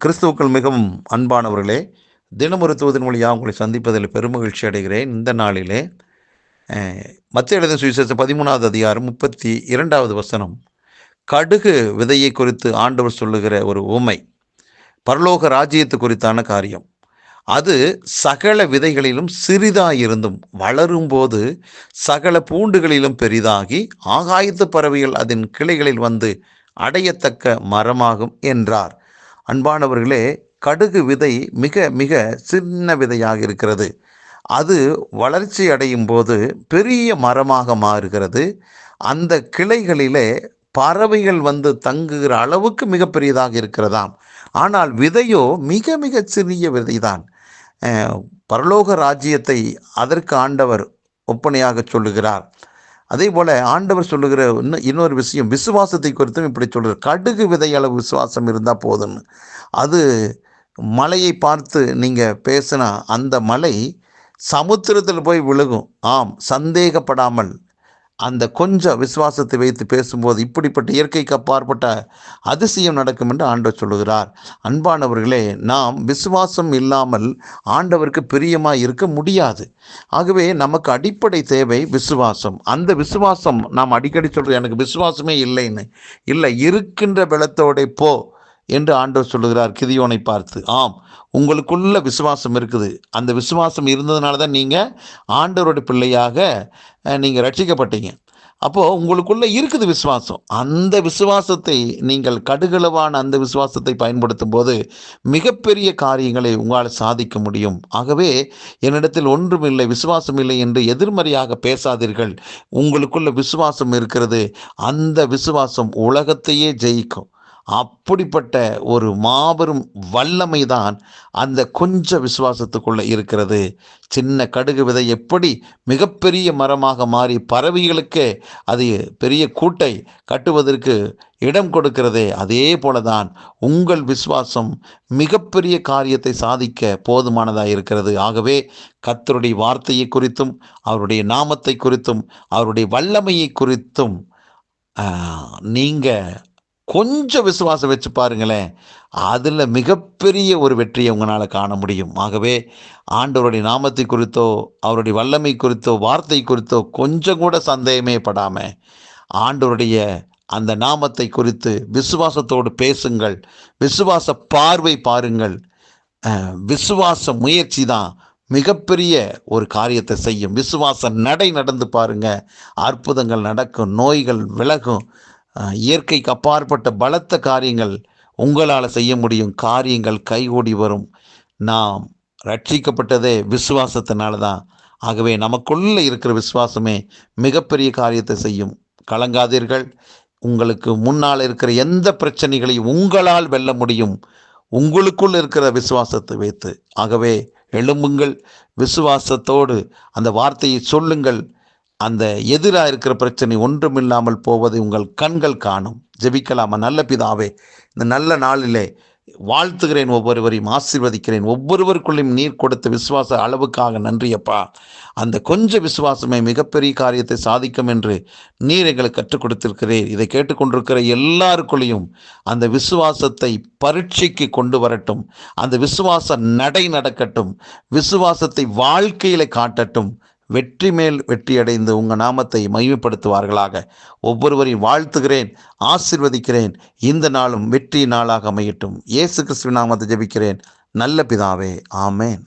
கிறிஸ்துவுக்கள் மிகவும் அன்பானவர்களே தினமருத்துவத்தின் மொழியாக உங்களை சந்திப்பதில் பெருமகிழ்ச்சி அடைகிறேன். இந்த நாளிலே மத்திய எழுதின சுவிசேஷம் பதிமூணாவது அதிகாரம் முப்பத்தி இரண்டாவது வசனம். கடுகு விதையை குறித்து ஆண்டவர் சொல்லுகிற ஒரு உமை பரலோக ராஜ்யத்து குறித்தான காரியம். அது சகல விதைகளிலும் சிறிதாயிருந்தும் வளரும்போது சகல பூண்டுகளிலும் பெரிதாகி ஆகாயத்து பறவைகள் அதன் கிளைகளில் வந்து அடையத்தக்க மரமாகும் என்றார். அன்பானவர்களே கடுகு விதை மிக மிக சின்ன விதையாக இருக்கிறது. அது வளர்ச்சி அடையும் போது பெரிய மரமாக மாறுகிறது. அந்த கிளைகளிலே பறவைகள் வந்து தங்குகிற அளவுக்கு மிகப்பெரியதாக இருக்கிறதாம். ஆனால் விதையோ மிக மிக சிறிய விதைதான். பரலோக ராஜ்யத்தை அதற்கு ஆண்டவர் ஒப்பனையாக சொல்லுகிறார். அதே போல் ஆண்டவர் சொல்லுகிற இன்னும் இன்னொரு விஷயம் விசுவாசத்தை குறித்தும் இப்படி சொல்கிறார் கடுகு விதை அளவு விசுவாசம் இருந்தால் போதும்னு. அது மலையை பார்த்து நீங்கள் பேசினா அந்த மலை சமுத்திரத்தில் போய் விழுகும். ஆம் சந்தேகப்படாமல். அந்த கொஞ்சம் விசுவாசத்தை வைத்து பேசும்போது இப்படிப்பட்ட இயற்கைக்கு அப்பாற்பட்ட அதிசயம் நடக்கும் என்று ஆண்டவர் சொல்லுகிறார். அன்பானவர்களே நாம் விசுவாசம் இல்லாமல் ஆண்டவருக்கு பிரியமாக இருக்க முடியாது. ஆகவே நமக்கு அடிப்படை தேவை விசுவாசம். அந்த விசுவாசம் நாம் அடிக்கடி சொல்கிறோம் எனக்கு விசுவாசமே இல்லைன்னு. இல்லை இருக்கின்ற பலத்தோட போ. என்று ஆண்டவர் சொல்லுகிறார் கிதியோனை பார்த்து. ஆம் உங்களுக்குள்ள விசுவாசம் இருக்குது. அந்த விசுவாசம் இருந்ததுனால தான் நீங்கள் ஆண்டவருடைய பிள்ளையாக நீங்கள் ரட்சிக்கப்பட்டீங்க. அப்போது உங்களுக்குள்ளே இருக்குது விசுவாசம். அந்த விசுவாசத்தை நீங்கள் கடுகளவான அந்த விசுவாசத்தை பயன்படுத்தும் போது மிகப்பெரிய காரியங்களை உங்களால் சாதிக்க முடியும். ஆகவே என்னிடத்தில் ஒன்றுமில்லை விசுவாசம் இல்லை என்று எதிர்மறையாக பேசாதீர்கள். உங்களுக்குள்ள விசுவாசம் இருக்கிறது. அந்த விசுவாசம் உலகத்தையே ஜெயிக்கும். அப்படிப்பட்ட ஒரு மாபெரும் வல்லமை தான் அந்த கொஞ்ச விசுவாசத்துக்குள்ளே இருக்கிறது. சின்ன கடுகு விதை எப்படி மிகப்பெரிய மரமாக மாறி பறவைகளுக்கு அது பெரிய கூட்டை கட்டுவதற்கு இடம் கொடுக்கிறதே அதே போல தான் உங்கள் விசுவாசம் மிகப்பெரிய காரியத்தை சாதிக்க போதுமானதாக இருக்கிறது. ஆகவே கத்தருடைய வார்த்தையை குறித்தும் அவருடைய நாமத்தை குறித்தும் அவருடைய வல்லமையை குறித்தும் நீங்கள் கொஞ்சம் விசுவாசம் வச்சு பாருங்களேன். அதில் மிகப்பெரிய ஒரு வெற்றியை உங்களால் காண முடியும். ஆகவே ஆண்டவருடைய நாமத்தை குறித்தோ அவருடைய வல்லமை குறித்தோ வார்த்தை குறித்தோ கொஞ்சம் கூட சந்தேகமே படாமல் ஆண்டவருடைய அந்த நாமத்தை குறித்து விசுவாசத்தோடு பேசுங்கள். விசுவாச பார்வை பாருங்கள். விசுவாச முயற்சி தான் மிகப்பெரிய ஒரு காரியத்தை செய்யும். விசுவாச நடை நடந்து பாருங்க. அற்புதங்கள் நடக்கும். நோய்கள் விலகும். இயற்கைக்கு அப்பாற்பட்ட பலத்த காரியங்கள் உங்களால் செய்ய முடியும். காரியங்கள் கைகூடி வரும். நாம் ரட்சிக்கப்பட்டதே விசுவாசத்தினால தான். ஆகவே நமக்குள்ளே இருக்கிற விசுவாசமே மிகப்பெரிய காரியத்தை செய்யும். கலங்காதீர்கள். உங்களுக்கு முன்னால் இருக்கிற எந்த பிரச்சனைகளையும் உங்களால் வெல்ல முடியும். உங்களுக்குள் இருக்கிற விசுவாசத்தை வைத்து. ஆகவே எழும்புங்கள். விசுவாசத்தோடு அந்த வார்த்தையை சொல்லுங்கள். அந்த எதிராக இருக்கிற பிரச்சனை ஒன்றும் இல்லாமல் போவதை உங்கள் கண்கள் காணும். ஜெபிக்கலாமா? நல்ல பிதாவே இந்த நல்ல நாளிலே வாழ்த்துகிறேன் ஒவ்வொருவரையும் ஆசீர்வதிக்கிறேன். ஒவ்வொருவருக்குள்ளையும் நீர் கொடுத்த விசுவாச அளவுக்காக நன்றியப்பா. அந்த கொஞ்ச விசுவாசமே மிகப்பெரிய காரியத்தை சாதிக்கும் என்று நீர் எங்களுக்கு கற்றுக் கொடுத்திருக்கிறீர். இதை கேட்டுக்கொண்டிருக்கிற எல்லாருக்குள்ளேயும் அந்த விசுவாசத்தை பரீட்சைக்கு கொண்டு வரட்டும். அந்த விசுவாச நடை நடக்கட்டும். விசுவாசத்தை வாழ்க்கையில காட்டட்டும். வெற்றி மேல் வெற்றியடைந்து உங்கள் நாமத்தை மகிமைப்படுத்துவார்களாக. ஒவ்வொருவரையும் வாழ்த்துகிறேன் ஆசிர்வதிக்கிறேன். இந்த நாளும் வெற்றி நாளாக அமையட்டும். இயேசு கிறிஸ்துவின் நாமத்தை ஜெபிக்கிறேன். நல்ல பிதாவே ஆமேன்.